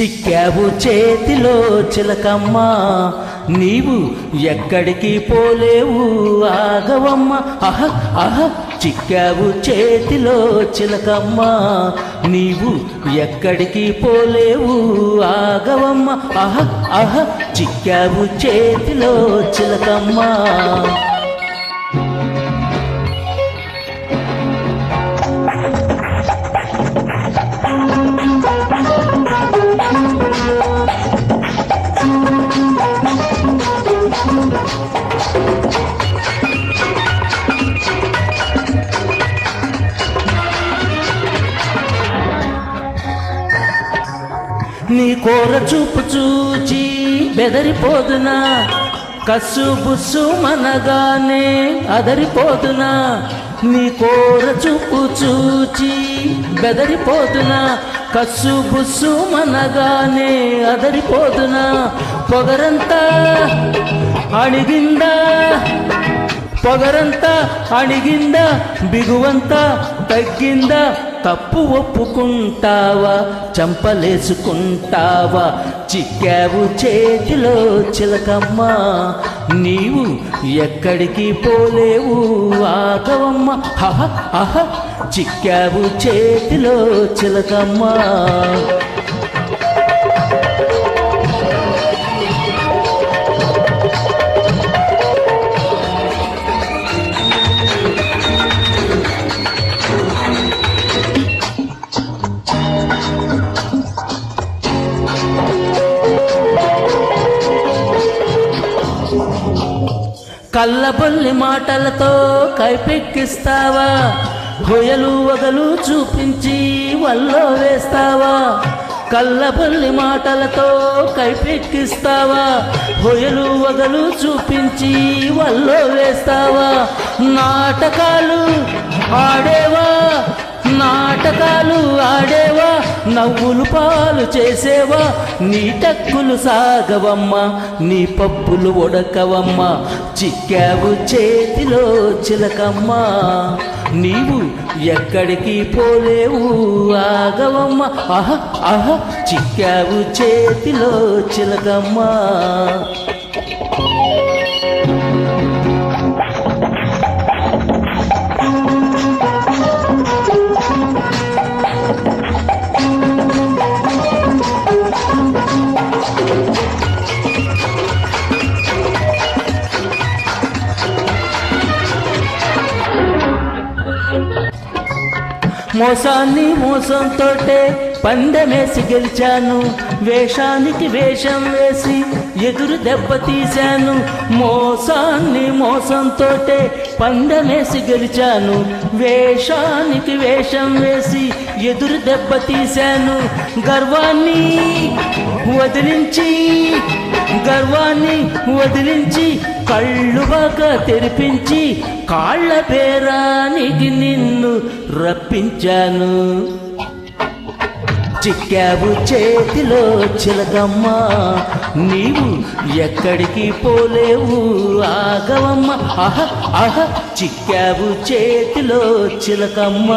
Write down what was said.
చిక్కావు చేతిలో చిలకమ్మ. నీవు ఎక్కడికి పోలేవు ఆగవమ్మ. అహ అహ చిక్కావు చేతిలో చిలకమ్మ. నీవు ఎక్కడికి పోలేవు ఆగవమ్మ. అహ అహ చిక్కావు చేతిలో చిలకమ్మ. నీ కోర చూపు చూచి బెదరిపోదునా? కస్సు బుస్సు మనగానే అదరిపోదునా? నీ కోర చూపు చూచి బెదరిపోదునా? కస్సు బుస్సు మనగానే అదరిపోదునా? పొగరంతా అణిగిందా? పొగరంతా అణిగిందా? బిగువంతా తగ్గిందా? తప్పు ఒప్పుకుంటావా? చంపలేసుకుంటావా? చిక్కావు చేతిలో చిలకమ్మ. నీవు ఎక్కడికి పోలేవు ఆగవమ్మ. హహ అహ చిక్కావు చేతిలో చిలకమ్మ. కళ్ళబొల్లి మాటలతో కైపెక్కిస్తావా? హొయలు వగలు చూపించి వల్లో వేస్తావా? కళ్ళబొల్లి మాటలతో కైపెక్కిస్తావా? హొయలు వగలు చూపించి వల్లో వేస్తావా? నాటకాలు ఆడేవా? నవ్వులు పాలు చేసేవా? నీ టక్కులు సాగవమ్మా నీ పప్పులు ఉడకవమ్మ చిక్కావు చేతిలో చిలకమ్మ. నీవు ఎక్కడికి పోలేవు ఆగవమ్మ. అహ అహ చిక్కావు చేతిలో చిలకమ్మ. మోసాన్ని మోసంతోటే పందెమేసి గెలిచాను. వేషానికి వేషం వేసి ఎదురు దెబ్బ తీశాను. మోసాన్ని మోసంతోటే పందెమేసి గెలిచాను. వేషానికి వేషం వేసి ఎదురు దెబ్బ తీశాను. గర్వాన్ని వదిలించి గర్వాన్ని వదిలించి కళ్ళు బాగా తెరిపించి కాళ్ళ పేరానికి నిన్ను రప్పించాను. చిక్కావు చేతిలో చిలకమ్మ నీవు ఎక్కడికి పోలేవు ఆగవమ్మ. అహ అహ చిక్కావు చేతిలో చిలకమ్మ.